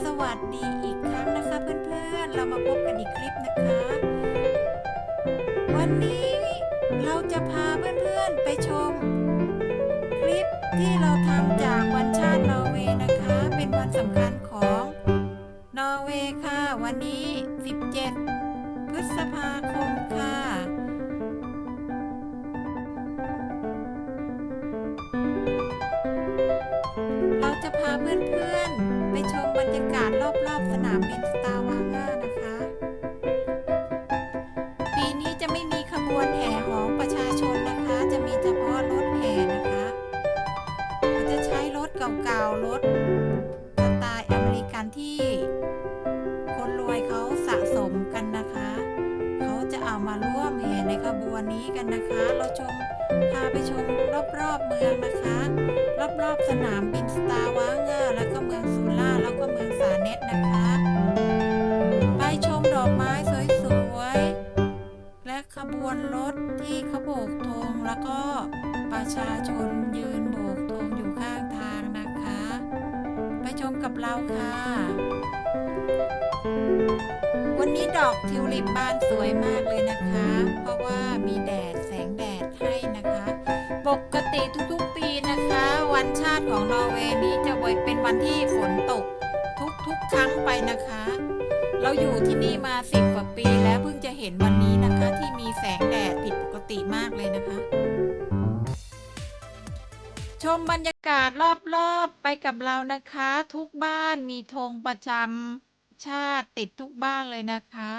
สวัสดีอีกครั้งนะคะเพื่อนๆ เรามาพบกันอีกคลิปนะคะ วันนี้เราจะพาเพื่อนๆไปชม คลิปที่เราทำจากวันชาตินอร์เวย์นะคะ เป็นวันสำคัญของนอร์เวย์ค่ะ วันนี้ 17 พฤษภาคมค่ะเราจะพาเพื่อนๆ ชมบรรยากาศรอบๆ สนามบินสตาร์วาง่านะคะ ปีนี้จะไม่มีขบวนแห่ของประชาชนนะคะ จะมีเฉพาะรถแห่นะคะเราจะใช้รถเก่าๆ รถสไตล์อเมริกันที่ คนรวยเขาสะสมกันนะคะ เขาจะเอามาร่วมแห่ในขบวนนี้กันนะคะ เราชมพาไปชมรอบๆเมืองนะคะ รอบๆสนามบินสตาร์วาง่าแล้วก็เมือง ว่าเมืองสาเน็ตนะคะ ไปชมดอกไม้สวยๆ และขบวนรถที่เขาโบกธงแล้วก็ประชาชนยืนโบกธงอยู่ข้างทางนะคะ ไปชมกับเราค่ะ วันนี้ดอกทิวลิปบานสวยมากเลยนะคะ เพราะว่ามีแดดแสงแดดให้นะคะ ปกติทุกๆปีนะคะ วันชาติของนอร์เวย์นี้จะเป็นวันที่ฝนตก ครั้งไปนะคะ เราอยู่ที่นี่มาสิบกว่าปีแล้วเพิ่งจะเห็นวันนี้นะคะ ที่มีแสงแดดผิดปกติมากเลยนะคะ ชมบรรยากาศรอบๆไปกับเรานะคะ ทุกบ้านมีธงประจำชาติติดทุกบ้านเลยนะคะ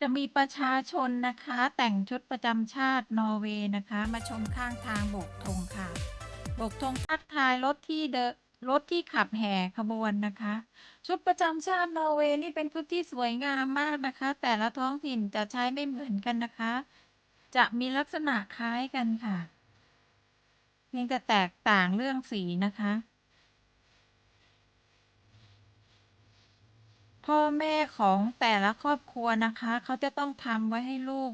จะมีประชาชนนะคะ แต่งชุดประจำชาตินอร์เวย์นะคะ มาชมข้างทางโบกธงค่ะโบกธงทักทายรถที่เดรถที่ขับแห่ขบวนนะคะ ชุดประจำชาตินอร์เวย์นี่เป็นชุดที่สวยงามมากนะคะ แต่ละท้องถิ่นจะใช้ไม่เหมือนกันนะคะ จะมีลักษณะคล้ายกันค่ะ เพียงแต่แตกต่างเรื่องสีนะคะ พ่อแม่ของแต่ละครอบครัวนะคะ เขาจะต้องทำไว้ให้ลูก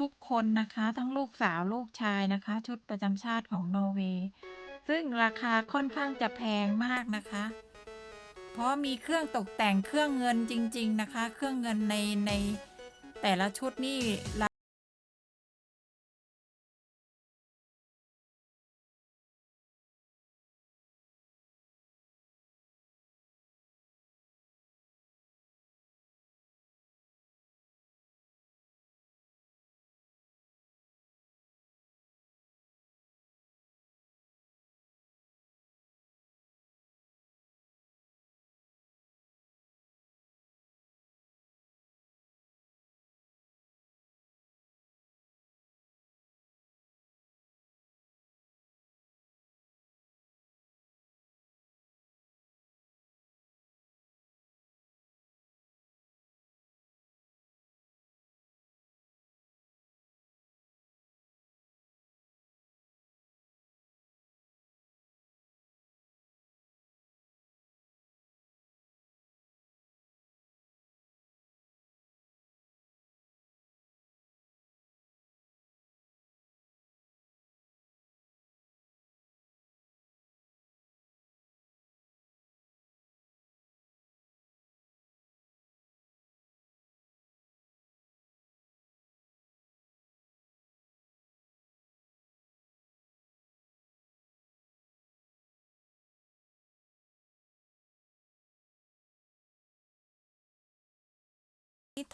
ทุกๆคนนะคะ ทั้งลูกสาวลูกชายนะคะ ชุดประจำชาติของนอร์เวย์ซึ่งราคาค่อนข้างจะแพงมากนะคะ เพราะมีเครื่องตกแต่งเครื่องเงินจริง ๆ นะคะ เครื่องเงินในในแต่ละชุดนี่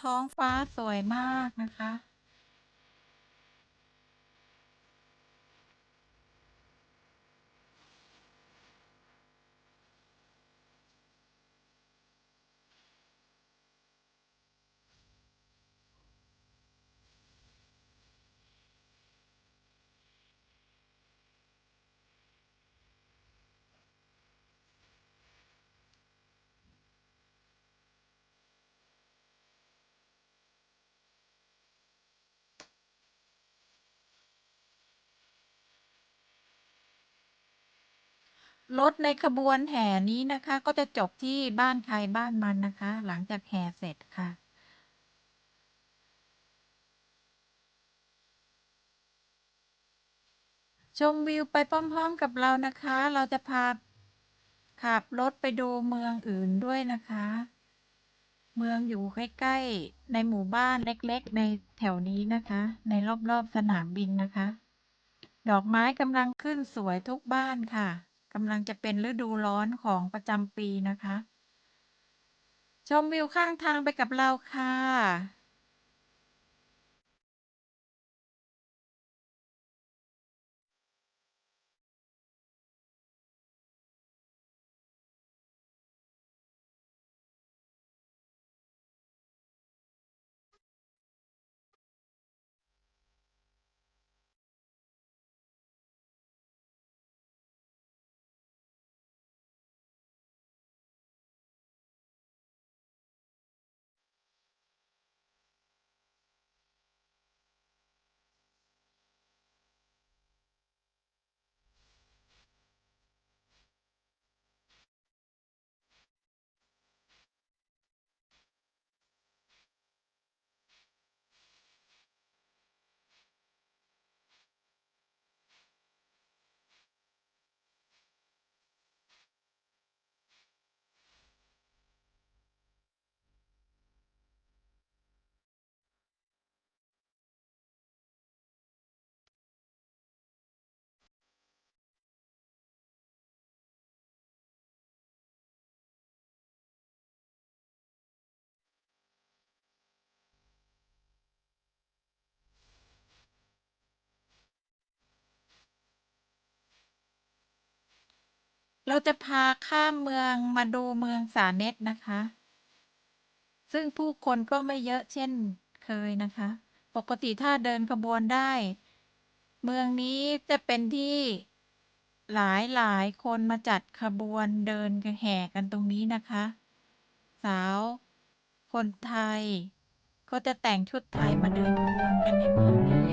ท้องฟ้าสวยมากนะคะ รถในขบวนแห่นี้นะคะ ก็จะจบที่บ้านใครบ้านมันนะคะ หลังจากแห่เสร็จค่ะ ชมวิวไปพร้อมๆกับเรานะคะ เราจะพาขับรถไปดูเมืองอื่นด้วยนะคะ เมืองอยู่ใกล้ๆในหมู่บ้านเล็กๆ ในแถวนี้นะคะ ในรอบๆสนามบินนะคะ ดอกไม้กำลังขึ้นสวยทุกบ้านค่ะ กำลังจะเป็นฤดูร้อนของประจำปีนะคะ ชมวิวข้างทางไปกับเราค่ะ เราจะพาข้ามเมืองมาดูเมืองสาเน็ตนะคะ ซึ่งผู้คนก็ไม่เยอะเช่นเคยนะคะ ปกติถ้าเดินขบวนได้ เมืองนี้จะเป็นที่หลายหลายคนมาจัดขบวนเดินกันแห่กันตรงนี้นะคะ สาว คนไทย ก็จะแต่งชุดไทยมาเดินขบวนกันในเมืองนี้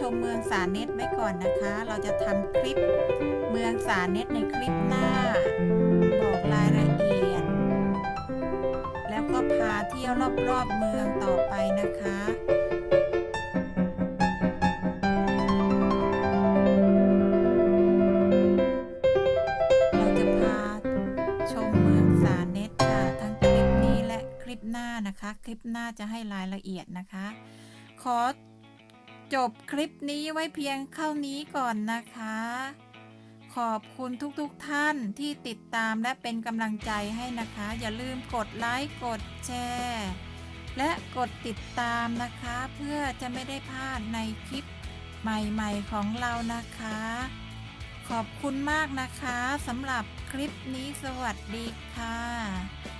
ชมเมืองสาเน็ตไว้ก่อนนะคะ เราจะทำคลิปเมืองสาเน็ตในคลิปหน้า บอกรายละเอียด แล้วก็พาเที่ยวรอบๆเมืองต่อไปนะคะเราจะพาชมเมืองสาเนตค่ะทั้งคลิปนี้และคลิปหน้านะคะคลิปหน้าจะให้รายละเอียดนะคะ ขอ จบคลิปนี้ไว้เพียงเท่านี้ก่อนนะคะ ขอบคุณทุกๆทท่านที่ติดตามและเป็นกำลังใจให้นะคะ อย่าลืมกดไลค์กดแชร์และกดติดตามนะคะ เพื่อจะไม่ได้พลาดในคลิปใหม่ๆของเรานะคะ ขอบคุณมากนะคะสำหรับคลิปนี้สวัสดีค่ะ